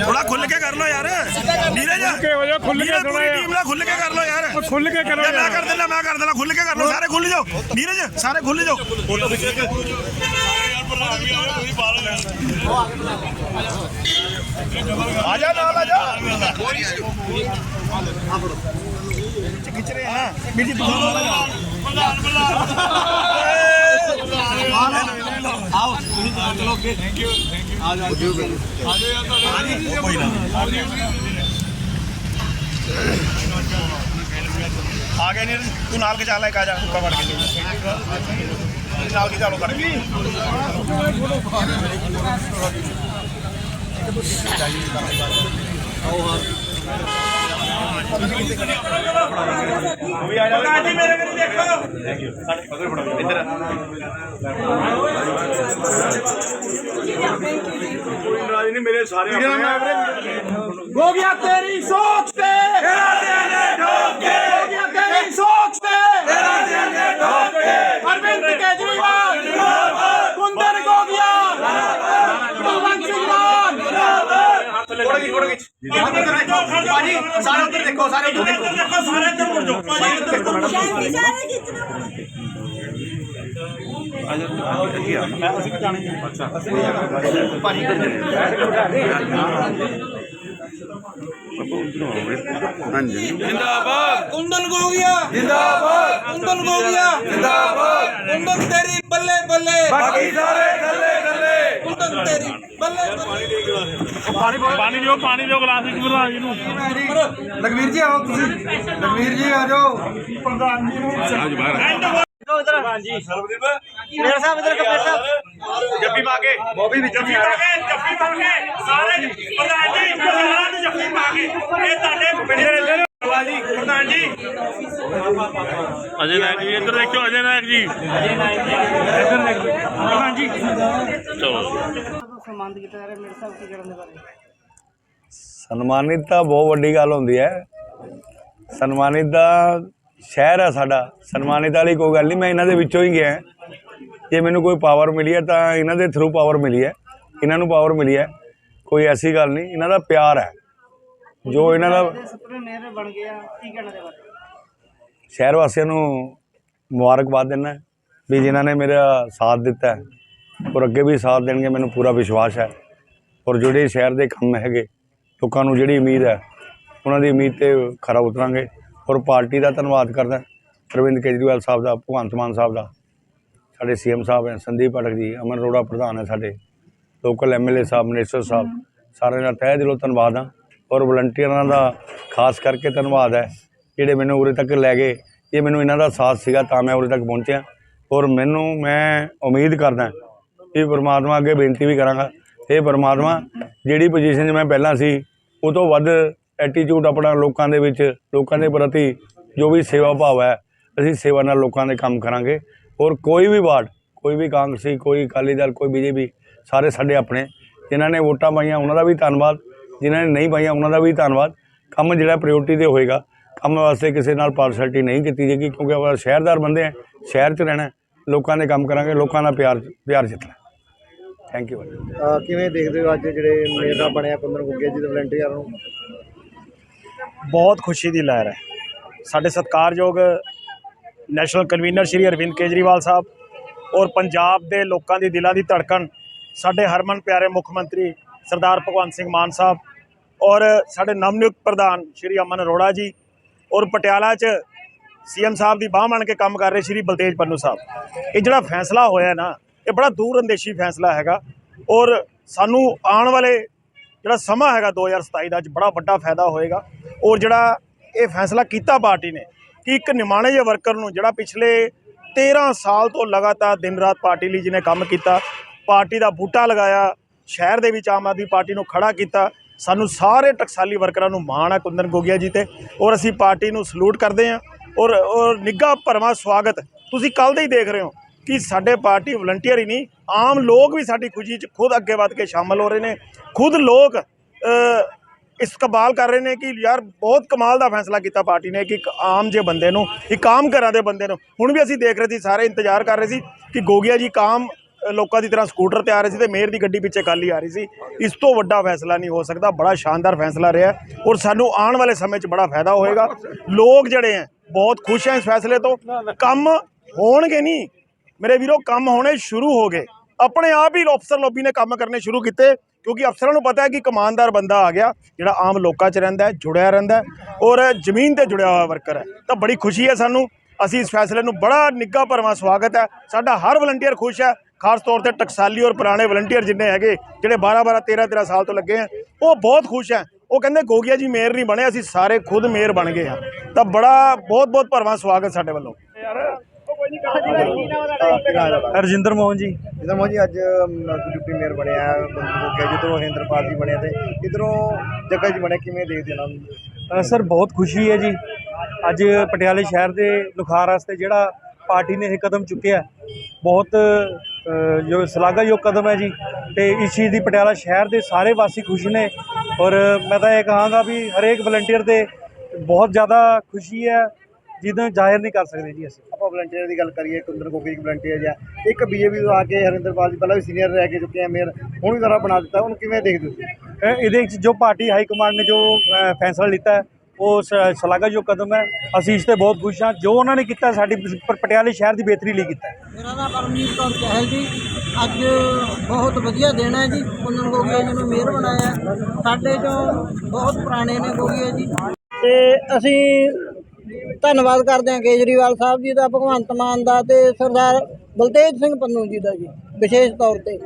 ਥੋੜਾ ਖੁੱਲ ਕੇ ਕਰ ਲੋ ਯਾਰ। ਨੀਰਜ ਕੇ ਹੋ ਜਾ ਖੁੱਲ ਕੇ ਪੂਰੀ ਟੀਮ ਨਾਲ ਖੁੱਲ ਕੇ ਕਰ ਲੋ ਯਾਰ। ਖੁੱਲ ਕੇ ਕਰੋ ਮੈਂ ਯਾਰ। ਕਰ ਦਿੰਦਾ ਮੈਂ ਕਰ ਦਿੰਦਾ ਖੁੱਲ ਕੇ ਕਰ ਲੋ ਸਾਰੇ ਖੁੱਲ ਜਾਓ। ਨੀਰਜ ਸਾਰੇ ਖੁੱਲ ਜਾਓ। ਆ ਆ ਜਾ ਖਿੱਚ ਰਹੇ ਹਾਂ ਵੀਰ ਜੀ ਤੁਸੀਂ ਨਾਲ ਆ ਜਾਓ ਆਓ ਤੁਸੀਂ ਚਲੋ ਅੱਗੇ ਥੈਂਕ ਯੂ ਆ ਜਾਓ ਆ ਜਾਓ ਕੋਈ ਨਾ ਆ ਗਏ ਨੀਰਜ ਤੂੰ ਨਾਲ ਕੇ ਚੱਲ ਇੱਕ ਆ ਜਾ ਹੁੱਕਾ ਫੜ ਕੇ ਨਾਲ ਕੀ ਚਾਲੂ ਕਰ ਵੀ ਆ ਜਾ ਜੀ ਮੇਰੇ ਕੋਲ ਦੇਖੋ ਥੈਂਕ ਯੂ ਸਾਡੇ ਪਕੜ ਫੜੋ ਇੱਧਰ ਰਾਜ ਨਹੀਂ ਮੇਰੇ ਸਾਰੇ ਹੋ ਗਿਆ ਤੇਰੀ ਸੋਚ ਤੇ ਤੇਰਾ ਦਿਲ ਨੇ ਕੇ ਹੋ ਗਿਆ ਤੇਰੀ ਸੋਚ ਤੇ ਤੇਰਾ ਦਿਲ ਨੇ ਠੋਕ ਕੇ ਅਰਵਿੰਦ ਕੇਜਰੀਵਾਲ ਜਿੰਦਾਬਾਦ ਕੁੰਦਨ ਗੋਗਿਆ ਭਗਵੰਤ ਸਿੰਘ ਮਾਨ ਥੋੜਾ ਜੀ ਥੋੜਾ ਜੀ ਭਾਜੀ ਸਾਰੇ ਉੱਧਰ ਦੇਖੋ ਸਾਰੇ ਉੱਧਰ ਦੇਖੋ ਸਾਰੇ ਇੱਧਰ ਮੁੜ ਜਾਓ। ਭਾਜੀ ਇੱਧਰ ਦੇਖੋ ਕੁੰਦਨ ਗੋਗਿਆ ਜਿੰਦਾਬਾਦ। ਕੁੰਦਨ ਗੋਗਿਆ ਜਿੰਦਾਬਾਦ। ਕੁੰਦਨ ਤੇਰੀ ਬੱਲੇ ਬੱਲੇ। ਬਾਕੀ ਸਾਰੇ ਤੇਰੀ ਬੱਲੇ ਬੱਲੇ। ਪਾਣੀ ਦਿਓ ਪਾਣੀ ਦਿਓ ਗਲਾਸ ਵਿੱਚ ਪ੍ਰਧਾਨ ਜੀ ਨੂੰ ਲਖਵੀਰ ਜੀ ਆਓ ਤੁਸੀਂ। ਲਖਵੀਰ ਜੀ ਆ ਜਾਓ। ਜੱਫੀ ਪਾ ਕੇ। ਬੋਬੀ ਵਿੱਚ ਜੱਫੀ ਪਾ ਕੇ ਜੱਫੀ ਪਾ ਕੇ। ਸਾਰੇ ਪ੍ਰਧਾਨ ਜੀ ਪ੍ਰਧਾਨ ਨੂੰ ਜੱਫੀ ਪਾ ਕੇ। ਇਹ ਤੁਹਾਡੇ ਪਿੰਡ ਦੇ ਰਹਿੰਦੇ ਨੇ ਜੀ ਪ੍ਰਧਾਨ ਜੀ। ਅਜੇ ਨਾਇਕ ਜੀ ਇੱਧਰ ਦੇਖਿਓ ਅਜੇ ਨਾਇਕ ਜੀ। ਇੱਧਰ ਦੇਖੋ ਪ੍ਰਧਾਨ ਜੀ। ਚਲੋ। ਸਨਮਾਨਿਤ ਤਾਂ ਬਹੁਤ ਵੱਡੀ ਗੱਲ ਹੁੰਦੀ ਹੈ। ਸਨਮਾਨਿਤ ਦਾ ਸ਼ਹਿਰ ਹੈ ਸਾਡਾ। ਸਨਮਾਨਿਤ ਵਾਲੀ ਕੋਈ ਗੱਲ ਨਹੀਂ ਮੈਂ ਇਹਨਾਂ ਦੇ ਵਿੱਚੋਂ ਹੀ ਗਿਆ। ਜੇ ਮੈਨੂੰ ਕੋਈ ਪਾਵਰ ਮਿਲੀ ਹੈ ਤਾਂ ਇਹਨਾਂ ਦੇ ਥਰੂ ਪਾਵਰ ਮਿਲੀ ਹੈ। ਇਹਨਾਂ ਨੂੰ ਪਾਵਰ ਮਿਲੀ ਹੈ। ਕੋਈ ਐਸੀ ਗੱਲ ਨਹੀਂ ਇਹਨਾਂ ਦਾ ਪਿਆਰ ਹੈ। ਜੋ ਇਹਨਾਂ ਦਾ ਸ਼ਹਿਰ ਵਾਸੀਆਂ ਨੂੰ ਮੁਬਾਰਕਬਾਦ ਦਿੰਦਾ ਵੀ ਜਿਨ੍ਹਾਂ ਨੇ ਮੇਰਾ ਸਾਥ ਦਿੱਤਾ ਔਰ ਅੱਗੇ ਵੀ ਸਾਥ ਦੇਣਗੇ ਮੈਨੂੰ ਪੂਰਾ ਵਿਸ਼ਵਾਸ ਹੈ। ਔਰ ਜਿਹੜੇ ਸ਼ਹਿਰ ਦੇ ਕੰਮ ਹੈਗੇ ਲੋਕਾਂ ਨੂੰ ਜਿਹੜੀ ਉਮੀਦ ਹੈ ਉਹਨਾਂ ਦੀ ਉਮੀਦ ਤੇ ਖਰਾ ਉਤਰਾਂਗੇ। ਔਰ ਪਾਰਟੀ ਦਾ ਧੰਨਵਾਦ ਕਰਦਾ ਅਰਵਿੰਦ ਕੇਜਰੀਵਾਲ ਸਾਹਿਬ ਦਾ ਭਗਵੰਤ ਮਾਨ ਸਾਹਿਬ ਦਾ ਸਾਡੇ ਸੀਐਮ ਸਾਹਿਬ ਹੈ ਸੰਦੀਪ ਪਾਠਕ ਜੀ ਅਮਨ ਅਰੋੜਾ ਪ੍ਰਧਾਨ ਹੈ ਸਾਡੇ ਲੋਕਲ ਐਮਐਲਏ ਸਾਹਿਬ ਮਿਨਿਸਟਰ ਸਾਹਿਬ ਸਾਰਿਆਂ ਦਾ ਤਹਿ ਦਿਲੋਂ ਧੰਨਵਾਦ ਹਾਂ। ਔਰ ਵਲੰਟੀਅਰਾਂ ਦਾ ਖਾਸ ਕਰਕੇ ਧੰਨਵਾਦ ਹੈ ਜਿਹੜੇ ਮੈਨੂੰ ਉਰੇ ਤੱਕ ਲੈ ਗਏ। ਇਹ ਮੈਨੂੰ ਇਹਨਾਂ ਦਾ ਸਾਥ ਸੀਗਾ, ਤਾਂ ਮੈਂ ਉਰੇ ਤੱਕ ਪਹੁੰਚਿਆ। ਔਰ ਮੈਨੂੰ, ਮੈਂ ਉਮੀਦ ਕਰਦਾ ਕਿ ਪਰਮਾਤਮਾ ਅੱਗੇ ਬੇਨਤੀ ਵੀ ਕਰਾਂਗਾ। ਇਹ ਪਰਮਾਤਮਾ, ਜਿਹੜੀ ਪੋਜੀਸ਼ਨ 'ਚ ਮੈਂ ਪਹਿਲਾਂ ਸੀ, ਉਹ ਤੋਂ ਵੱਧ ਐਟੀਟਿਊਡ ਆਪਣਾ ਲੋਕਾਂ ਦੇ ਵਿੱਚ, ਲੋਕਾਂ ਦੇ ਪ੍ਰਤੀ ਜੋ ਵੀ ਸੇਵਾ ਭਾਵ ਹੈ, ਅਸੀਂ ਸੇਵਾ ਨਾਲ ਲੋਕਾਂ ਦੇ ਕੰਮ ਕਰਾਂਗੇ। ਔਰ ਕੋਈ ਵੀ ਵਾਰਡ, ਕੋਈ ਵੀ ਕਾਂਗਰਸੀ, ਕੋਈ ਅਕਾਲੀ ਦਲ, ਕੋਈ ਬੀਜੇਪੀ, ਸਾਰੇ ਸਾਡੇ ਆਪਣੇ। ਜਿਨ੍ਹਾਂ ਨੇ ਵੋਟਾਂ ਪਾਈਆਂ, ਉਹਨਾਂ ਦਾ ਵੀ ਧੰਨਵਾਦ। ਜਿਨ੍ਹਾਂ ਨੇ ਨਹੀਂ ਪਾਈਆਂ ਉਹਨਾਂ ਦਾ ਵੀ ਧੰਨਵਾਦ। ਕੰਮ ਜਿਹੜਾ ਪ੍ਰਾਇੋਰਟੀ ਤੇ ਹੋਏਗਾ ਕੰਮ ਵਾਸਤੇ ਕਿਸੇ ਨਾਲ ਪਾਰਸ਼ਲਟੀ ਨਹੀਂ ਕੀਤੀ ਜਾਏਗੀ ਕਿਉਂਕਿ ਆਪਾਂ ਸ਼ਹਿਰਦਾਰ ਬੰਦੇ ਆ ਸ਼ਹਿਰ 'ਚ ਰਹਿਣਾ ਲੋਕਾਂ ਦੇ ਕੰਮ ਕਰਾਂਗੇ ਲੋਕਾਂ ਦਾ ਪਿਆਰ ਪਿਆਰ ਜਿੱਤਣਾ ਥੈਂਕ ਯੂ ਕਿਵੇਂ ਦੇਖਦੇ ਹੋ ਅੱਜ ਜਿਹੜੇ ਮੇਰਾ ਬਣਿਆ ਕੁੰਦਨ ਗੁੱਗੇ ਜੀ ਦੇ ਵਲੰਟੀਅਰ ਨੂੰ? ਬਹੁਤ ਖੁਸ਼ੀ ਦੀ ਲਹਿਰ ਹੈ। ਸਾਡੇ ਸਤਿਕਾਰਯੋਗ ਨੈਸ਼ਨਲ ਕਨਵੀਨਰ ਸ਼੍ਰੀ ਅਰਵਿੰਦ ਕੇਜਰੀਵਾਲ ਸਾਹਿਬ ਔਰ ਪੰਜਾਬ ਦੇ ਲੋਕਾਂ ਦੀ ਦਿਲਾਂ ਦੀ ਧੜਕਣ ਸਾਡੇ ਹਰਮਨ ਪਿਆਰੇ ਮੁੱਖ ਮੰਤਰੀ ਸਰਦਾਰ ਭਗਵੰਤ ਸਿੰਘ ਮਾਨ ਸਾਹਿਬ ਔਰ ਸਾਡੇ ਨਵਨਿਯੁਕਤ ਪ੍ਰਧਾਨ ਸ਼੍ਰੀ ਅਮਨ ਅਰੋੜਾ ਜੀ ਔਰ ਪਟਿਆਲਾ 'ਚ ਸੀਐਮ ਸਾਹਿਬ ਦੀ ਬਾਹ ਬਣ ਕੇ ਕੰਮ ਕਰ ਰਹੇ ਸ਼੍ਰੀ ਬਲਤੇਜ ਪੰਨੂ ਸਾਹਿਬ। ਇਹ ਜਿਹੜਾ ਫੈਸਲਾ ਹੋਇਆ ਨਾ, ਇਹ ਬੜਾ ਦੂਰ ਅੰਦੇਸ਼ੀ ਫੈਸਲਾ ਹੈਗਾ ਔਰ ਸਾਨੂੰ ਆਉਣ ਵਾਲੇ ਜਿਹੜਾ ਸਮਾਂ ਹੈਗਾ 2027 ਦਾ ਅੱਜ ਬੜਾ ਵੱਡਾ ਫਾਇਦਾ ਹੋਏਗਾ ਔਰ ਜਿਹੜਾ ਇਹ ਫੈਸਲਾ ਕੀਤਾ ਪਾਰਟੀ ਨੇ ਕਿ ਇੱਕ ਨਿਮਾਣੇ ਜਿਹੇ ਵਰਕਰ ਨੂੰ ਜਿਹੜਾ ਪਿਛਲੇ 13 ਸਾਲ ਤੋਂ ਲਗਾਤਾਰ ਦਿਨ ਰਾਤ ਪਾਰਟੀ ਲਈ ਜਿਹਨੇ ਕੰਮ ਕੀਤਾ, ਪਾਰਟੀ ਦਾ ਬੂਟਾ ਲਗਾਇਆ ਸ਼ਹਿਰ ਦੇ ਵਿੱਚ ਆਮ ਆਦਮੀ ਪਾਰਟੀ ਨੂੰ ਖੜਾ ਕੀਤਾ। ਸਾਨੂੰ ਸਾਰੇ ਟਕਸਾਲੀ ਵਰਕਰਾਂ ਨੂੰ ਮਾਣ ਹੈ ਕੁੰਦਨ ਗੋਗਿਆ ਜੀ ਤੇ। ਔਰ ਅਸੀਂ ਪਾਰਟੀ ਨੂੰ ਸਲੂਟ ਕਰਦੇ ਹਾਂ। ਔਰ ਔਰ ਨਿੱਘਾ ਭਰਵਾਂ ਸਵਾਗਤ। ਤੁਸੀਂ ਕੱਲ ਦੇ ਹੀ ਦੇਖ ਰਹੇ ਹੋ ਕਿ ਸਾਡੇ ਪਾਰਟੀ ਵਲੰਟੀਅਰ ਹੀ ਨਹੀਂ ਆਮ ਲੋਕ ਵੀ ਸਾਡੀ ਖੁਸ਼ੀ 'ਚ ਖੁਦ ਅੱਗੇ ਵੱਧ ਕੇ ਸ਼ਾਮਲ ਹੋ ਰਹੇ ਨੇ। ਖੁਦ ਲੋਕ ਅ, ਇਸਤਕਬਾਲ ਕਰ ਰਹੇ ਨੇ ਕਿ ਯਾਰ ਬਹੁਤ ਕਮਾਲ ਦਾ ਫੈਸਲਾ ਕੀਤਾ ਪਾਰਟੀ ਨੇ ਕਿ ਇੱਕ ਆਮ ਜੇ ਬੰਦੇ ਨੂੰ ਇੱਕ ਆਮ ਘਰਾਂ ਦੇ ਬੰਦੇ ਨੂੰ। ਹੁਣ ਵੀ ਅਸੀਂ ਦੇਖ ਰਹੇ ਸੀ ਸਾਰੇ ਇੰਤਜ਼ਾਰ ਕਰ ਰਹੇ ਸੀ ਕਿ ਗੋਗਿਆ ਜੀ ਕਾਮ ਲੋਕਾਂ ਦੀ ਤਰ੍ਹਾਂ ਸਕੂਟਰ ਤੇ ਆ ਰਹੇ ਸੀ ਤੇ ਮੇਅਰ ਦੀ ਗੱਡੀ ਪਿੱਛੇ ਖਾਲੀ ਆ ਰਹੀ ਸੀ। ਇਸ ਤੋਂ ਵੱਡਾ ਫੈਸਲਾ ਨਹੀਂ ਹੋ ਸਕਦਾ, ਬੜਾ ਸ਼ਾਨਦਾਰ ਫੈਸਲਾ ਰਿਹਾ ਔਰ ਸਾਨੂੰ ਆਉਣ ਵਾਲੇ ਸਮੇਂ 'ਚ ਬੜਾ ਫਾਇਦਾ ਹੋਏਗਾ। ਲੋਕ ਜਿਹੜੇ ਹੈ, ਬਹੁਤ ਖੁਸ਼ ਹੈ ਇਸ ਫੈਸਲੇ ਤੋਂ। ਕੰਮ ਹੋਣਗੇ ਨਹੀਂ। ਮੇਰੇ ਵੀਰੋ, ਕੰਮ ਹੋਣੇ ਸ਼ੁਰੂ ਹੋ ਗਏ। ਆਪਣੇ ਆਪ ਹੀ ਅਫਸਰ ਲੋਬੀ ਨੇ ਕੰਮ ਕਰਨੇ ਸ਼ੁਰੂ ਕੀਤੇ, ਕਿਉਂਕਿ ਅਫਸਰਾਂ ਨੂੰ ਪਤਾ ਹੈ ਕਿ ਕਮਾਨਦਾਰ ਬੰਦਾ ਆ ਗਿਆ, ਜਿਹੜਾ ਆਮ ਲੋਕਾਂ 'ਚ ਰਹਿੰਦਾ ਹੈ, ਜੁੜਿਆ ਰਹਿੰਦਾ ਹੈ ਔਰ ਜ਼ਮੀਨ ਤੇ ਜੁੜਿਆ ਹੋਇਆ ਵਰਕਰ ਹੈ। ਤਾਂ ਬੜੀ ਖੁਸ਼ੀ ਹੈ ਸਾਨੂੰ। ਅਸੀਂ ਇਸ ਫੈਸਲੇ ਨੂੰ ਬੜਾ ਨਿੱਘਾ ਭਰਵਾਂ ਸਵਾਗਤ ਹੈ। ਸਾਡਾ ਹਰ ਵਲੰਟੀਅਰ ਖੁਸ਼ ਹੈ। ਖਾਸ ਤੌਰ ਤੇ ਟਕਸਾਲੀ ਔਰ ਪੁਰਾਣੇ ਵਲੰਟੀਅਰ ਜਿੰਨੇ ਹੈਗੇ ਜਿਹੜੇ 12 12 13 13 ਸਾਲ ਤੋਂ ਲੱਗੇ ਹੈ ਉਹ ਬਹੁਤ ਖੁਸ਼ ਹੈ ਉਹ ਕਹਿੰਦੇ ਗੋਗਿਆ ਜੀ ਮੇਅਰ ਨਹੀਂ ਬਣੇ ਅਸੀਂ ਸਾਰੇ ਖੁਦ ਮੇਅਰ ਬਣ ਗਏ ਹਾਂ ਤਾਂ ਬੜਾ ਬਹੁਤ ਬਹੁਤ ਭਰਵਾਂ ਸਵਾਗਤ ਸਾਡੇ ਵੱਲੋਂ। ਰਜਿੰਦਰ ਮੋਹਨ ਜੀ। ਜਿੱਦਾਂ ਮੋਦੀ ਅੱਜ ਡਿਪਟੀ ਮੇਅਰ ਬਣਿਆ ਕੁੰਦਨ ਗੋਗੇ ਜਿੱਧਰੋਂ ਹਰਿੰਦਰਪਾਲ ਜੀ ਬਣੇ ਤੇ ਇਧਰੋਂ ਜੱਗਾ ਜੀ ਬਣੇ ਕਿਵੇਂ ਦੇਖਦੇ ਇਹਨਾਂ ਨੂੰ? ਅ, ਸਰ ਬਹੁਤ ਖੁਸ਼ੀ ਹੈ ਜੀ। ਅੱਜ ਪਟਿਆਲੇ ਸ਼ਹਿਰ ਦੇ ਲੁਖਾਰ ਵਾਸਤੇ ਜਿਹੜਾ ਪਾਰਟੀ ਨੇ ਇਹ ਕਦਮ ਚੁੱਕਿਆ ਬਹੁਤ ਜੋ ਸ਼ਲਾਘਾਯੋਗ ਕਦਮ ਹੈ ਜੀ ਤੇ ਇਸ ਚੀਜ਼ ਦੀ ਪਟਿਆਲਾ ਸ਼ਹਿਰ ਦੇ ਸਾਰੇ ਵਾਸੀ ਖੁਸ਼ ਨੇ। ਔਰ ਮੈਂ ਤਾਂ ਇਹ ਕਹਾਂਗਾ ਵੀ ਹਰੇਕ ਵਲੰਟੀਅਰ ਦੇ ਬਹੁਤ ਜ਼ਿਆਦਾ ਖੁਸ਼ੀ ਹੈ ਜਿਹਨੂੰ ਜ਼ਾਹਿਰ ਨਹੀਂ ਕਰ ਸਕਦੇ ਜੀ ਅਸੀਂ। ਆਪਾਂ ਵਲੰਟੀਅਰ ਦੀ ਗੱਲ ਕਰੀਏ ਕੁੰਦਨ ਗੋਗੇ ਇੱਕ ਵਲੰਟੀਅਰ ਜਾਂ ਇੱਕ ਬੀਜੇਪੀ ਤੋਂ ਆ ਕੇ ਹਰਿੰਦਰਪਾਲ ਜੀ ਪਹਿਲਾਂ ਵੀ ਸੀਨੀਅਰ ਰਹਿ ਕੇ ਚੁੱਕੇ ਆ ਮੇਅਰ ਹੁਣ ਵੀ ਦੁਬਾਰਾ ਬਣਾ ਦਿੱਤਾ ਉਹਨੂੰ ਕਿਵੇਂ ਦੇਖਦੇ ਹੋ ਇਹ- ਇਹਦੇ ਵਿੱਚ ਜੋ ਪਾਰਟੀ ਹਾਈ ਕਮਾਂਡ ਨੇ ਜੋ ਫੈਸਲਾ ਲਿੱਤਾ ਹੈ ਉਹ ਸ਼ਲਾਘਾਯੋਗ ਕਦਮ ਹੈ। ਅਸੀਂ ਇਸ ਤੇ ਬਹੁਤ ਖੁਸ਼ ਹਾਂ। ਜੋ ਉਹਨਾਂ ਨੇ ਕੀਤਾ ਸਾਡੀ ਪ- ਪਟਿਆਲੇ ਸ਼ਹਿਰ ਦੀ ਬਿਹਤਰੀ ਲਈ ਕੀਤਾ ਮੇਰਾ ਨਾਮ ਪਰਮਜੀਤ ਕੌਰ ਚਹਿਲ ਜੀ। ਅੱਜ ਬਹੁਤ ਵਧੀਆ ਦਿਨ ਹੈ ਜੀ। ਕੁੰਦਨ ਗੋਗਿਆ ਜੀ ਨੂੰ ਮੇਅਰ ਬਣਾਇਆ ਸਾਡੇ ਚੋਂ ਬਹੁਤ ਪੁਰਾਣੇ ਨੇ ਗੋਗਿਆ ਜੀ। ਤੇ ਅਸੀਂ ਧੰਨਵਾਦ ਕਰਦੇ ਹਾਂ ਕੇਜਰੀਵਾਲ ਸਾਹਿਬ ਜੀ ਦਾ, ਭਗਵੰਤ ਮਾਨ ਦਾ ਤੇ ਸਰਦਾਰ ਬਲਤੇਜ ਸਿੰਘ ਪੰਨੂ ਜੀ ਦਾ ਜੀ, ਵਿਸ਼ੇਸ਼ ਤੌਰ ਤੇ।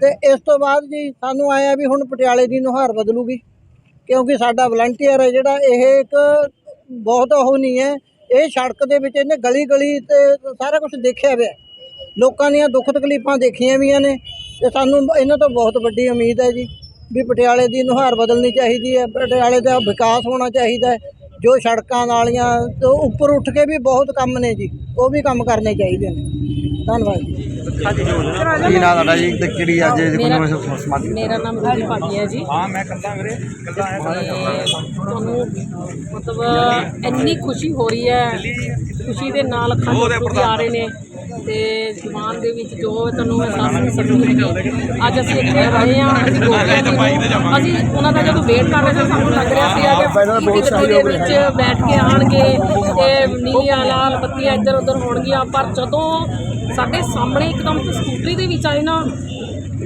ਤੇ ਇਸ ਤੋਂ ਬਾਅਦ ਜੀ ਸਾਨੂੰ ਆਇਆ ਵੀ ਹੁਣ ਪਟਿਆਲੇ ਦੀ ਨੁਹਾਰ ਬਦਲੂਗੀ। ਕਿਉਂਕਿ ਸਾਡਾ ਵਲੰਟੀਅਰ ਹੈ ਜਿਹੜਾ, ਇਹ ਇੱਕ ਬਹੁਤ ਉਹ ਨਹੀਂ ਹੈ। ਇਹ ਸੜਕ ਦੇ ਵਿੱਚ ਇਹਨੇ ਗਲੀ ਗਲੀ ਤੇ ਸਾਰਾ ਕੁਝ ਦੇਖਿਆ ਹੋਇਆ ਲੋਕਾਂ ਦੀਆਂ ਦੁੱਖ ਤਕਲੀਫਾਂ ਦੇਖੀਆਂ ਵੀਆਂ ਨੇ ਤੇ ਸਾਨੂੰ ਇਹਨਾਂ ਤੋਂ ਬਹੁਤ ਵੱਡੀ ਉਮੀਦ ਹੈ ਜੀ ਵੀ ਪਟਿਆਲੇ ਦੀ ਨੁਹਾਰ ਬਦਲਣੀ ਚਾਹੀਦੀ ਹੈ। ਪਟਿਆਲੇ ਦਾ ਵਿਕਾਸ ਹੋਣਾ ਚਾਹੀਦਾ ਹੈ। ਜੋ ਸੜਕਾਂ ਨਾਲੀਆਂ ਤੋਂ ਉੱਪਰ ਉੱਠ ਕੇ ਵੀ ਬਹੁਤ ਕੰਮ ਨੇ ਜੀ, ਉਹ ਵੀ ਕੰਮ ਕਰਨੇ ਚਾਹੀਦੇ ਨੇ। ਧੰਨਵਾਦ ਜੀ। ਕੀ ਨਾਮ ਤੁਹਾਡਾ ਜੀ? ਤੇ ਕਿਹੜੀ ਅੱਜ ਮੇਰਾ ਮੇਰਾ ਨਾਮ ਰੂਜੀ ਭਾਟੀਆ ਜੀ। ਹਾਂ ਮੈਂ ਕੱਲਾ ਵੀਰੇ ਕੱਲਾ ਤੁਹਾਨੂੰ ਮਤਲਬ ਇੰਨੀ ਖੁਸ਼ੀ ਹੋ ਰਹੀ ਹੈ। ਖੁਸ਼ੀ ਦੇ ਨਾਲ ਅੱਖਾਂ ਦੇ ਵੀ ਆ ਰਹੇ ਨੇ ਤੇ ਜ਼ੁਬਾਨ ਦੇ ਵਿੱਚ ਜੋ ਤੁਹਾਨੂੰ ਅਹਿਸਾਸ ਨਹੀਂ ਸਕਦੀ ਅੱਜ ਅਸੀਂ ਇੱਥੇ ਆਏ ਹਾਂ ਅਸੀਂ ਜੀ ਨੂੰ ਅਸੀਂ ਉਹਨਾਂ ਦਾ ਜਦੋਂ ਵੇਟ ਕਰ ਰਹੇ ਸੀ ਸਾਨੂੰ ਲੱਗ ਰਿਹਾ ਸੀ ਕਿ ਗੱਡੀ ਦੇ ਵਿੱਚ ਬੈਠ ਕੇ ਆਣਗੇ ਤੇ ਨੀਲੀਆਂ ਲਾਲ ਬੱਤੀਆਂ ਇੱਧਰ ਉੱਧਰ ਹੋਣਗੀਆਂ। ਪਰ ਜਦੋਂ ਸਾਡੇ ਸਾਹਮਣੇ ਇੱਕਦਮ ਸਕੂਟਰੀ ਦੇ ਵਿੱਚ ਆਏ ਨਾ,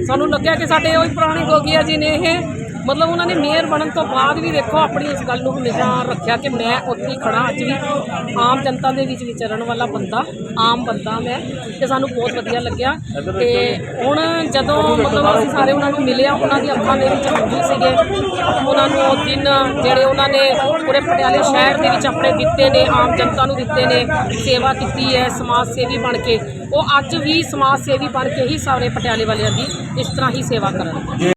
ਸਾਨੂੰ ਲੱਗਿਆ ਕਿ ਸਾਡੇ ਉਹ ਪੁਰਾਣੇ ਗੋਗੀਆ ਜੀ ਨੇ ਇਹ ਮਤਲਬ ਉਹਨਾਂ ਨੇ ਮੇਅਰ ਬਣਨ ਤੋਂ ਬਾਅਦ ਵੀ ਦੇਖੋ ਆਪਣੀ ਇਸ ਗੱਲ ਨੂੰ ਹਮੇਸ਼ਾ ਰੱਖਿਆ ਕਿ ਮੈਂ ਉੱਥੇ ਹੀ ਖੜਾ ਅੱਜ ਵੀ ਆਮ ਜਨਤਾ ਦੇ ਵਿੱਚ ਵਿਚਰਨ ਵਾਲਾ ਬੰਦਾ, ਆਮ ਬੰਦਾ ਮੈਂ ਤੇ ਸਾਨੂੰ ਬਹੁਤ ਵਧੀਆ ਲੱਗਿਆ। ਤੇ ਹੁਣ ਜਦੋਂ ਮਤਲਬ ਅਸੀਂ ਸਾਰੇ ਉਹਨਾਂ ਨੂੰ ਮਿਲਿਆ ਉਹਨਾਂ ਦੀ ਅੱਖਾਂ ਦੇ ਵਿੱਚ ਹੰਝੂ ਸੀਗੇ। ਉਹਨਾਂ ਨੂੰ ਉਹ ਦਿਨ ਜਿਹੜੇ ਉਹਨਾਂ ਨੇ ਪੂਰੇ ਪਟਿਆਲੇ ਸ਼ਹਿਰ ਦੇ ਵਿੱਚ ਆਪਣੇ ਦਿੱਤੇ ਨੇ, ਆਮ ਜਨਤਾ ਨੂੰ ਦਿੱਤੇ ਨੇ, ਸੇਵਾ ਕੀਤੀ ਹੈ, ਸਮਾਜ ਸੇਵੀ ਬਣ ਕੇ। ਉਹ ਅੱਜ ਵੀ ਸਮਾਜ ਸੇਵੀ ਬਣ ਕੇ ਹੀ ਸਾਰੇ ਪਟਿਆਲੇ ਵਾਲਿਆਂ ਦੀ ਇਸ ਤਰ੍ਹਾਂ ਹੀ ਸੇਵਾ ਕਰਨਗੇ